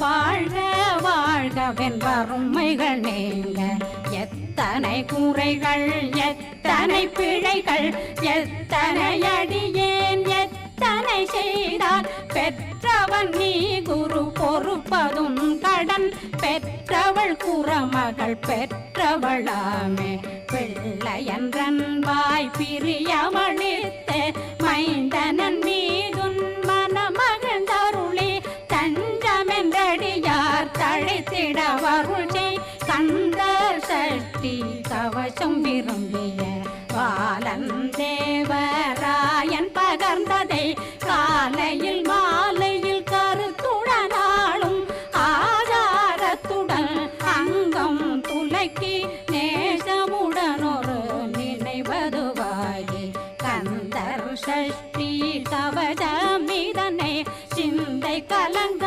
வாழ்க வாழ்கவென் வறுமைகள் நீங்க. எத்தனை கூரைகள் எத்தனை பிழைகள் எத்தனை அடியேன் எத்தனை செய்தால் பெற்றவன் நீ குரு பொறுப்பதும் கடன். பெற்றவள் குறமகள் பெற்றவளாமே. பிள்ளையன்றன் வாய் பிரியமளித்த அழைத்திட வருஜை கந்த சஷ்டி கவசம் விரும்பிய பாலன் தேவராயன் பகர்ந்ததை காலையில் மாலையில் கருத்துடனாலும் ஆதாரத்துடன் அங்கம் துலக்கி நேசமுடனொரு நினைவதுவாகி கந்தர் சஷ்டி கவசம் இதனை சிந்தை கலங்க